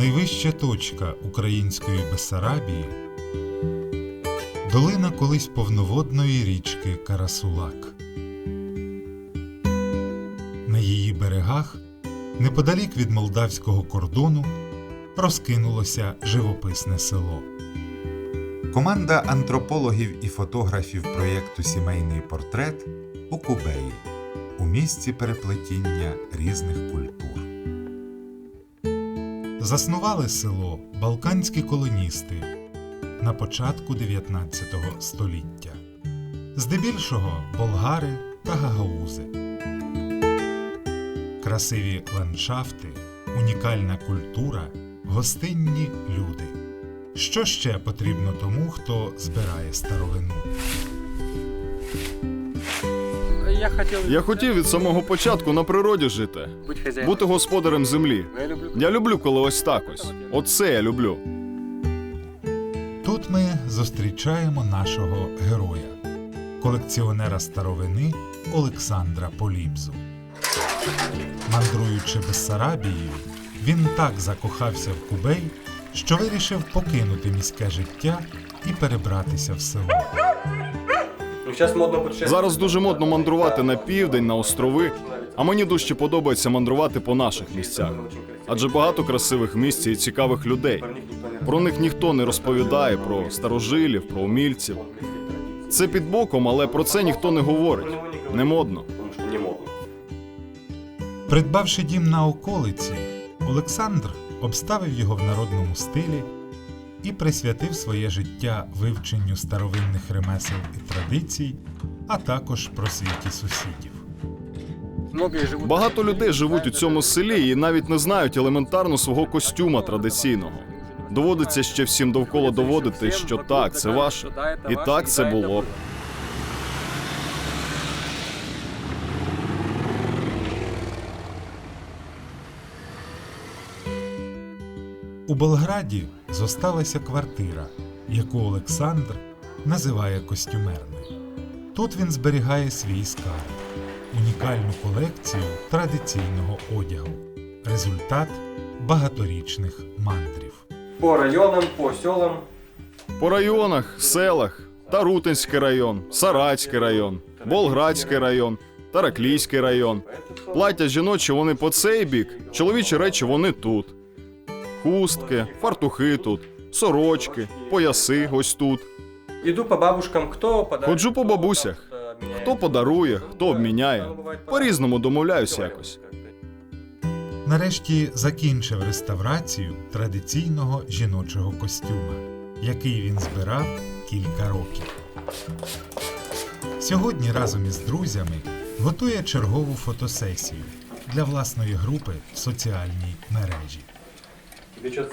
найвища точка української Бессарабії, долина колись повноводної річки Карасулак. На її берегах, неподалік від молдавського кордону, розкинулося живописне село. Команда антропологів і фотографів проєкту Сімейний портрет у Кубеї у місці переплетіння різних культур. Заснували село балканські колоністи на початку 19 століття, здебільшого болгари та гагаузи. Красиві ландшафти, унікальна культура, гостинні люди. Що ще потрібно тому, хто збирає старовину? Я хотів, Я хотів від самого початку на природі жити, бути господарем землі. Я люблю. Я люблю, коли ось так ось. Оце я люблю. Тут ми зустрічаємо нашого героя, колекціонера старовини Олександра Полібзу. Мандруючи Бессарабією, він так закохався в Кубей, що вирішив покинути міське життя і перебратися в село. Ну, зараз модно путешествувати. Зараз дуже модно мандрувати на південь, на острови, а мені дужче подобається мандрувати по наших місцях. Адже багато красивих місць і цікавих людей. Про них ніхто не розповідає, про старожилів, про умільців. Це під боком, але про це ніхто не говорить. Не модно. Не модно. Придбавши дім на околиці, Олександр обставив його в народному стилі і присвятив своє життя вивченню старовинних ремесел і традицій, а також просвіті сусідів. Багато людей живуть у цьому селі і навіть не знають елементарно свого костюма традиційного. Доводиться ще всім довкола доводити, що так, це ваше, і так це було. У Болграді зосталася квартира, яку Олександр називає костюмерною. Тут він зберігає свій скарб, унікальну колекцію традиційного одягу, результат багаторічних мандрів. По районам, по селам. По районах, селах, Тарутинський район, Саратський район, Болградський район, Тараклійський район. Плаття жіночі вони по цей бік, чоловічі речі вони тут. Хустки, фартухи тут, сорочки, пояси ось тут. Іду по бабушкам, хто подарує. Ходжу по бабусях. Хто подарує, хто обміняє. По-різному домовляюся якось. Нарешті закінчив реставрацію традиційного жіночого костюма, який він збирав кілька років. Сьогодні разом із друзями готує чергову фотосесію для власної групи в соціальній мережі.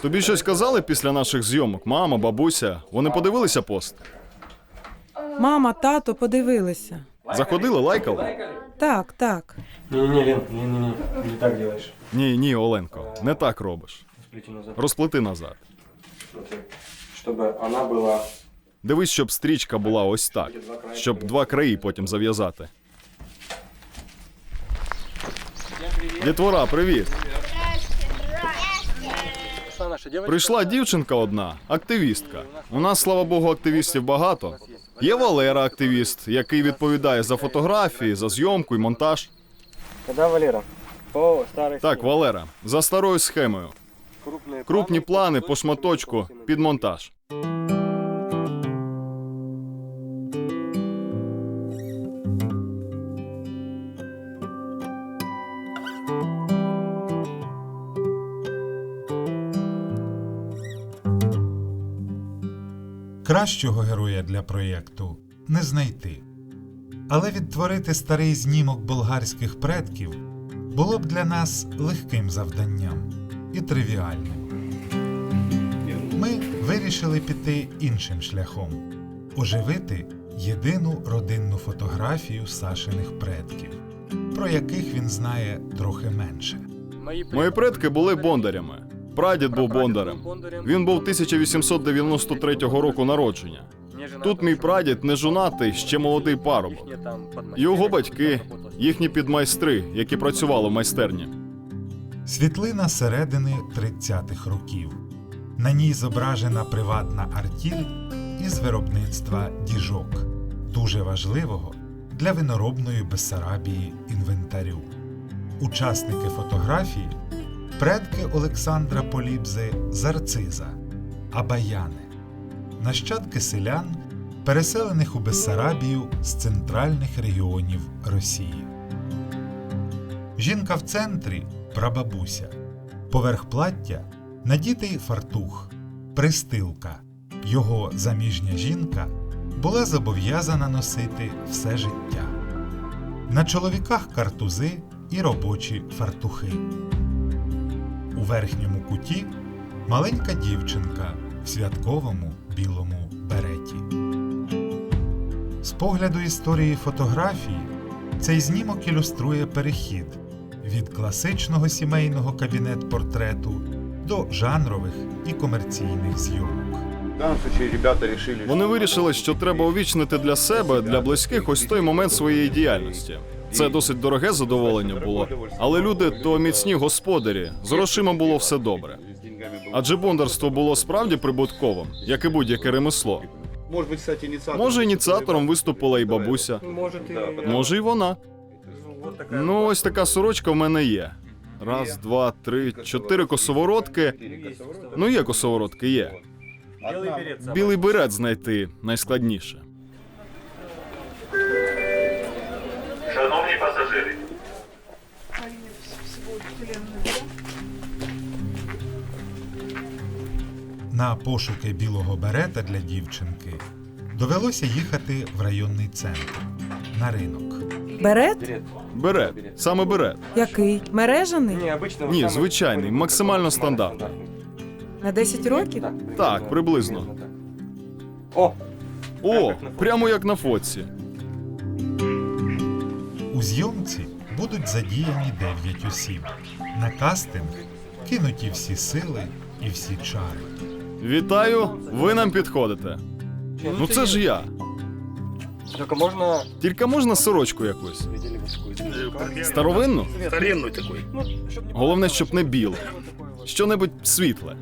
Тобі щось казали після наших зйомок? Мама, бабуся. Вони подивилися пост? Мама, тато подивилися. Заходили, лайкали? Так, так. Не-не-не, Лен, не-не-не, не так делаешь. Ні, ні, Оленко, не так робиш. Назад. Розплети назад. Смотри. Чтобы она была... Дивись, щоб стрічка була ось так, щоб два краї потім зав'язати. Дітвора, привіт! Прийшла дівчинка одна, активістка. У нас, слава Богу, активістів багато. Є Валера, активіст, який відповідає за фотографії, за зйомку і монтаж. Когда Валера? По старій Так, Валера, за старою схемою. Крупні плани по шматочку під монтаж. Кращого героя для проєкту не знайти. Але відтворити старий знімок болгарських предків було б для нас легким завданням і тривіальним. Ми вирішили піти іншим шляхом оживити єдину родинну фотографію Сашиних предків, про яких він знає трохи менше. Мої предки були бондарями. Прадід був бондарем. Він був 1893 року народження. Тут мій прадід не жонатий, ще молодий парубок. Його батьки, їхні підмайстри, які працювали в майстерні. Світлина середини 30-х років. На ній зображена приватна артіль із виробництва діжок, дуже важливого для виноробної Бессарабії інвентарю. Учасники фотографії предки Олександра Полібзи з Арциза, Абаяни, нащадки селян, переселених у Бессарабію з центральних регіонів Росії. Жінка в центрі прабабуся. Поверх плаття надітий фартух, пристилка. Його заміжня жінка була зобов'язана носити все життя. На чоловіках картузи і робочі фартухи. У верхньому куті маленька дівчинка в святковому білому береті. З погляду історії фотографії цей знімок ілюструє перехід від класичного сімейного кабінет-портрету до жанрових і комерційних зйомок. Вони вирішили, що треба увічнити для себе, для близьких ось той момент своєї діяльності. Це досить дороге задоволення було, але люди то міцні господарі. З грошима було все добре. с деньгами было. Адже бондарство було справді прибутковим, як і будь-яке ремесло. Может быть, кстати, инициатором. Може, ініціатором виступила і бабуся, Может и... може, і вона. Ну, вот такая Ну, ось така сорочка в мене є. Раз, два, три, чотири косоворотки. Ну, є косоворотки, є. белый берет. самый. Білий берет знайти найскладніше. На пошуки білого берета для дівчинки довелося їхати в районний центр на ринок. Берет? Берет. Саме берет. Який? Мережаний? Ні, звичайний, максимально стандартний. На 10 років? Так, приблизно. О, О, прямо як на фотці. У зйомці будуть задіяні 9 осіб. На кастинг кинуті всі сили і всі чари. Вітаю, ви нам підходите. Ну це ж я. только можно... Тільки можна сорочку якусь. Старовинну? Ну, чтоб не Головне, щоб не біле. Що-небудь світле.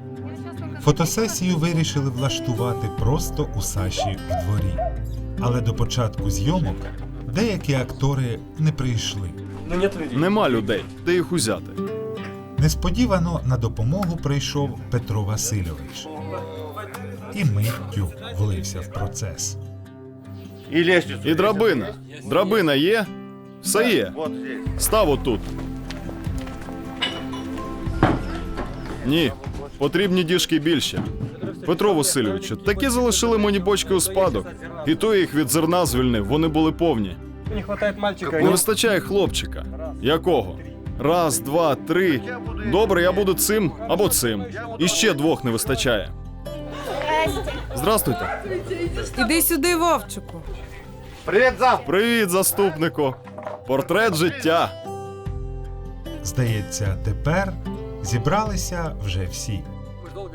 Фотосесію вирішили влаштувати просто у Саші в дворі. Але до початку зйомок деякі актори не прийшли. Ну нет людей. Нема людей, де їх узяти. Несподівано на допомогу прийшов Петро Васильович і миттю влився в процес. И лестницу. І драбина. Драбина є? Все є. Став отут. Ні, потрібні діжки більше. Петро Васильовичу, такі залишили мені бочки у спадок. І то я їх від зерна звільнив, вони були повні. Не хватает мальчика. Не вистачає хлопчика. Якого? Раз, два, три. Добре, я буду цим або цим. І ще двох не вистачає. Здрастуйте. Іди сюди, Вовчику. Привет, зам! Привіт, заступнику. Портрет життя. Здається, тепер зібралися вже всі.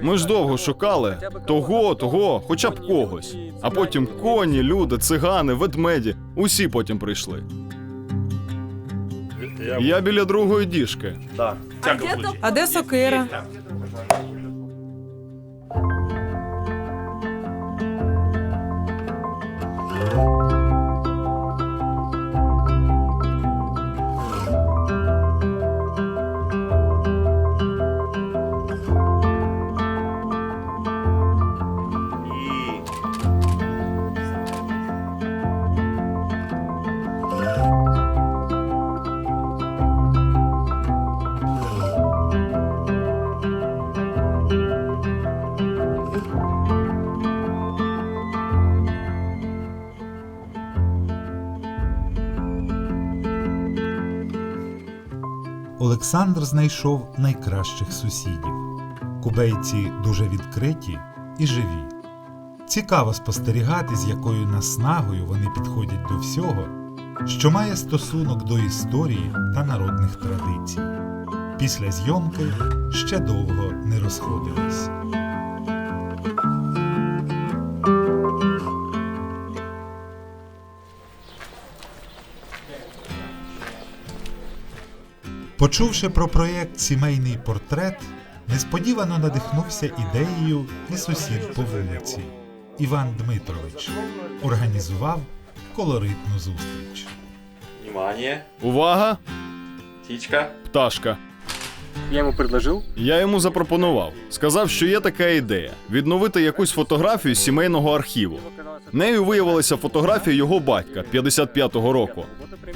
Ми ж довго шукали того, того, хоча б когось. А потім коні, люди, цигани, ведмеді. Усі потім прийшли. Я біля другої діжки. А де сокира? Олександр знайшов найкращих сусідів. Кубейці дуже відкриті і живі. Цікаво спостерігати, з якою наснагою вони підходять до всього, що має стосунок до історії та народних традицій. Після зйомки ще довго не розходились. Почувши про проєкт Сімейний портрет, несподівано надихнувся ідеєю і сусід по вулиці Іван Дмитрович. Організував колоритну зустріч. Внимание, Увага! птичка. Пташка. Я ему предложил. Я йому запропонував. Сказав, що є така ідея відновити якусь фотографію з сімейного архіву. Нею виявилася фотографія його батька 55-го року,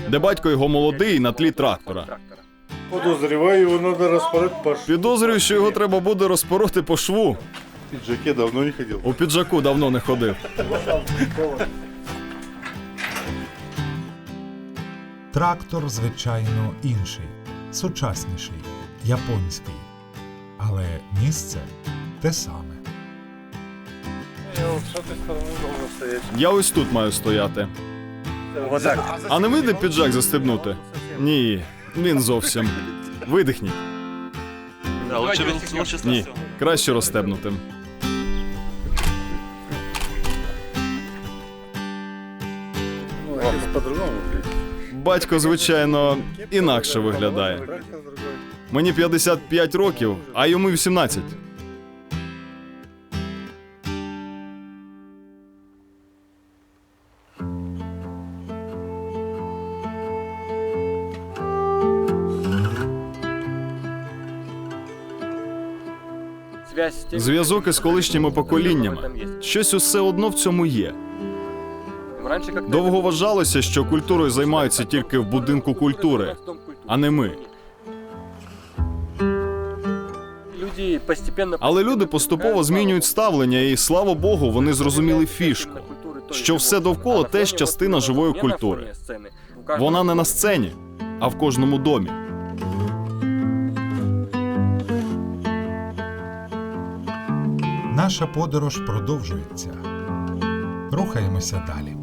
де батько його молодий на тлі трактора. Подозреваю, его надо распороть по ш- Підозрюю, що його треба буде розпороти по шву. В пиджаке давно не ходил. У піджаку давно не ходив. Трактор, звичайно, інший, сучасніший, японський. Але місце те саме. Я вот с этой стороны должен стоять. Я ось тут маю стояти. А не вийде піджак застебнути? Ні, він зовсім. Видихніть. Да, лучше, лучше Ні, краще розстебнутим. Ну, отец по-другому, блядь. Батько, звичайно, інакше виглядає. Другой. Мені 55 років, а йому 18. Зв'язок із колишніми поколіннями. Щось усе одно в цьому є. Довго вважалося, що культурою займаються тільки в будинку культури, а не ми. Але люди поступово змінюють ставлення, і слава Богу, вони зрозуміли фішку. що все довкола теж частина живої культури. Вона не на сцені, а в кожному домі. Наша подорож продовжується. Рухаємося далі.